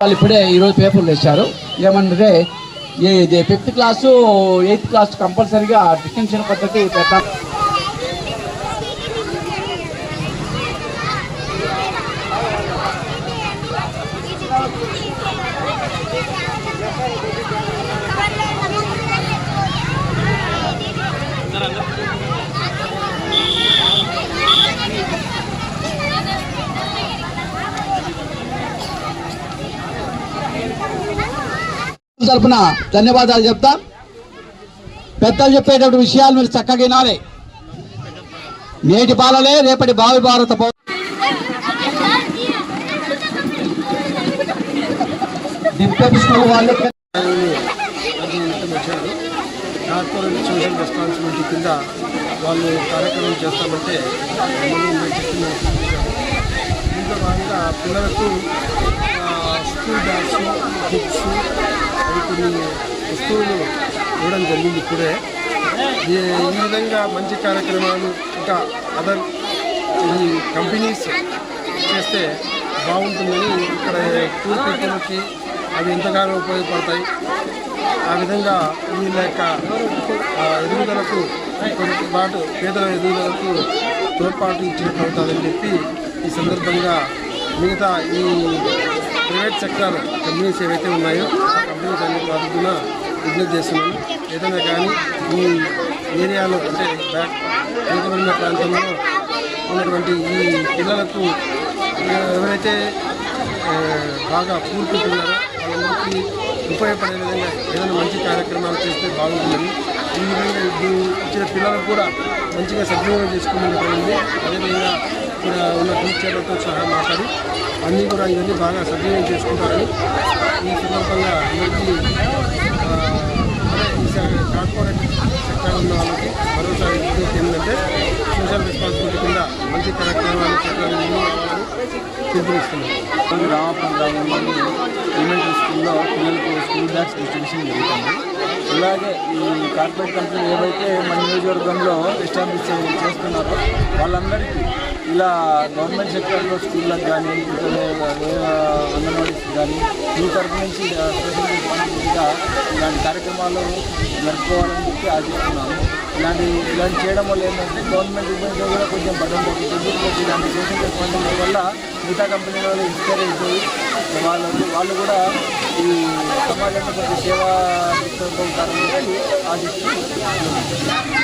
వాళ్ళు ఇప్పుడే ఈరోజు పేపర్లు ఇచ్చారు ఏమంటే ఇది ఫిఫ్త్ క్లాసు ఎయిత్ క్లాస్ కంపల్సరీగా డిస్టింక్షన్ పద్ధతి పెట్టాం తరఫున ధన్యవాదాలు చెప్తా. పెద్దలు చెప్పేటటువంటి విషయాలు మీరు చక్కగా వినాలి. నేటి బాలలే రేపటి భావి భారత వాళ్ళు కార్పొరేట్ సోషల్ రెస్పాన్సిబిలిటీ కింద వాళ్ళు. కార్యక్రమం చేస్తామంటే మమ్మల్ని దీంట్లో భాగంగా పిల్లలకు స్కూల్ బ్యాగ్స్ బుక్స్ అవి వస్తువులు ఇవ్వడం జరిగింది ఇప్పుడే. ఈ విధంగా మంచి కార్యక్రమాలు ఇంకా అదర్ ఈ కంపెనీస్ చేస్తే బాగుంటుందని ఇక్కడ టూర్ పీపుల్కి అవి ఎంతగానో ఉపయోగపడతాయి. ఆ విధంగా వీళ్ళ యొక్క ఆ, ఎదుగుదలకు కొంచెం పాటు పేదల ఎదుగుదలకు తోడ్పాటు ఇచ్చినట్టు అవుతుందని చెప్పి ఈ సందర్భంగా మిగతా ఈ ప్రైవేట్ సెక్టర్ కంపెనీస్ ఏవైతే ఉన్నాయో ఆ కంపెనీస్ అన్ని వాటిన బిజినెస్ చేస్తున్నాను ఏదైనా కానీ ఈ ఏరియాలో అంటే బ్యాక్ వెనుకబడిన ప్రాంతంలో ఉన్నటువంటి ఈ పిల్లలకు ఎవరైతే బాగా కూర్చుంటున్నారో వాళ్ళందరికీ ఉపయోగపడే విధంగా ఏదైనా మంచి కార్యక్రమాలు చేస్తే బాగుంటుందని ఈ విధంగా ఇప్పుడు ఇచ్చిన పిల్లలకు కూడా మంచిగా సద్వినియోగం చేసుకునేది అదేవిధంగా ఇక్కడ ఉన్న టీచర్లతో సహా మాట్లాడి అన్నీ కూడా ఇవన్నీ బాగా సద్వినియోగం చేసుకుంటారని ఈ సందర్భంగా అందరికీ కార్పొరేట్ సెక్టర్ ఉన్న వాళ్ళకి మరోసారి విజ్ఞప్తి ఏంటంటే సోషల్ రెస్పాన్సిబిలిటీ కింద మంచి కార్యక్రమాలు చేయాలని పిలుపునిస్తున్నాం రామపురం గ్రామంలో ఎలిమెంటరీ స్కూల్లో పిల్లలకు స్కూల్ బ్యాగ్స్ డిస్ట్రిబ్యూషన్ జరుగుతుంది. ఇలాగే ఈ కార్పొరేట్ కంపెనీ ఏవైతే మన నియోజకవర్గంలో ఎస్టాబ్లిష్ చేస్తున్నారో వాళ్ళందరికీ ఇలా గవర్నమెంట్ సెక్టర్లో స్కూళ్ళకి కానీ ఇంకా అంగన్వాడీస్ కానీ ఈ తరపు నుంచి స్పెషల్ రెస్పాన్సిబిలిటీగా ఇలాంటి కార్యక్రమాలు జరుపుకోవాలని చెప్పి ఆశిస్తున్నాము. ఇలాంటి ఇలాంటి చేయడం వల్ల ఏంటంటే గవర్నమెంట్ ఇబ్బంది కూడా కొంచెం బటన్ తగ్గుతుంది. ఇలాంటి సోషల్ రెస్పాన్సిబిలిటీ వల్ల మిగతా కంపెనీల వాళ్ళు ఇన్స్పైర్ అవుతాయి వాళ్ళు వాళ్ళు కూడా ఈ సమాజంలో కొంచెం సేవా దృక్పథంతో ఉంటారని చెప్పి ఆశిస్తూ